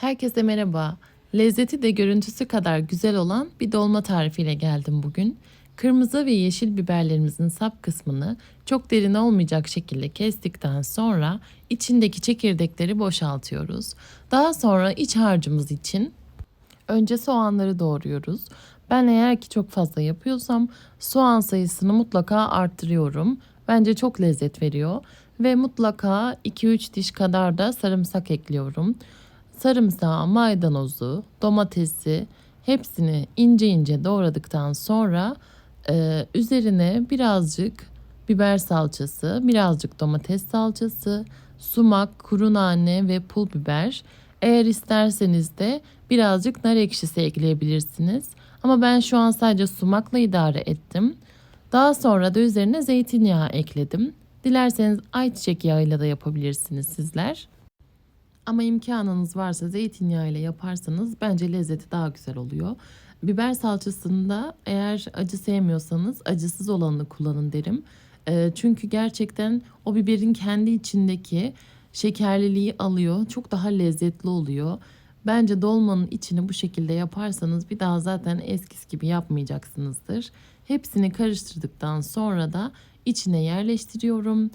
Herkese merhaba. Lezzeti de görüntüsü kadar güzel olan bir dolma tarifiyle geldim bugün. Kırmızı ve yeşil biberlerimizin sap kısmını çok derin olmayacak şekilde kestikten sonra içindeki çekirdekleri boşaltıyoruz. Daha sonra iç harcımız için önce soğanları doğruyoruz. Ben eğer ki çok fazla yapıyorsam soğan sayısını mutlaka arttırıyorum. Bence çok lezzet veriyor ve mutlaka 2-3 diş kadar da sarımsak ekliyorum sarımsağı, maydanozu, domatesi hepsini ince ince doğradıktan sonra e, üzerine birazcık biber salçası, birazcık domates salçası, sumak, kuru nane ve pul biber. Eğer isterseniz de birazcık nar ekşisi ekleyebilirsiniz. Ama ben şu an sadece sumakla idare ettim. Daha sonra da üzerine zeytinyağı ekledim. Dilerseniz ayçiçek yağıyla da yapabilirsiniz sizler. Ama imkanınız varsa zeytinyağı ile yaparsanız bence lezzeti daha güzel oluyor. Biber salçasında eğer acı sevmiyorsanız acısız olanını kullanın derim. Ee, çünkü gerçekten o biberin kendi içindeki şekerliliği alıyor. Çok daha lezzetli oluyor. Bence dolmanın içini bu şekilde yaparsanız bir daha zaten eskisi gibi yapmayacaksınızdır. Hepsini karıştırdıktan sonra da içine yerleştiriyorum.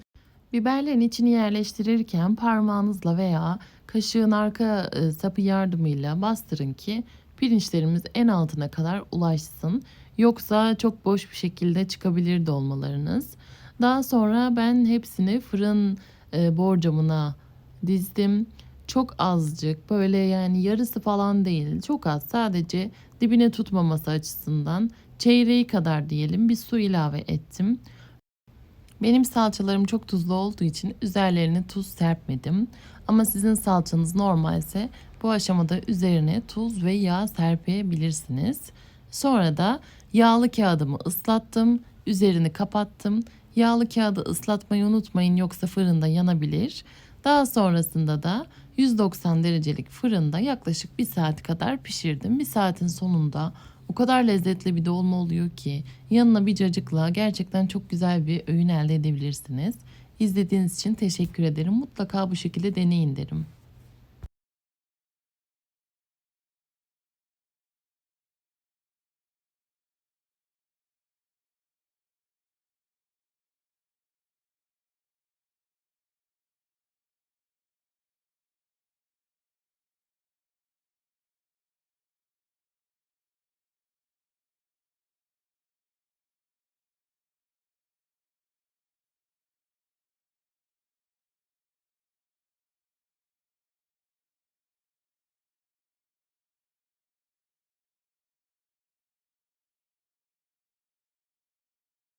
Biberlerin içini yerleştirirken parmağınızla veya kaşığın arka e, sapı yardımıyla bastırın ki pirinçlerimiz en altına kadar ulaşsın. Yoksa çok boş bir şekilde çıkabilir dolmalarınız. Daha sonra ben hepsini fırın e, borcamına dizdim. Çok azıcık böyle yani yarısı falan değil çok az sadece dibine tutmaması açısından çeyreği kadar diyelim bir su ilave ettim. Benim salçalarım çok tuzlu olduğu için üzerlerine tuz serpmedim. Ama sizin salçanız normalse bu aşamada üzerine tuz ve yağ serpebilirsiniz. Sonra da yağlı kağıdımı ıslattım, üzerini kapattım. Yağlı kağıdı ıslatmayı unutmayın yoksa fırında yanabilir. Daha sonrasında da 190 derecelik fırında yaklaşık bir saat kadar pişirdim. Bir saatin sonunda o kadar lezzetli bir dolma oluyor ki yanına bir cacıkla gerçekten çok güzel bir öğün elde edebilirsiniz. İzlediğiniz için teşekkür ederim. Mutlaka bu şekilde deneyin derim.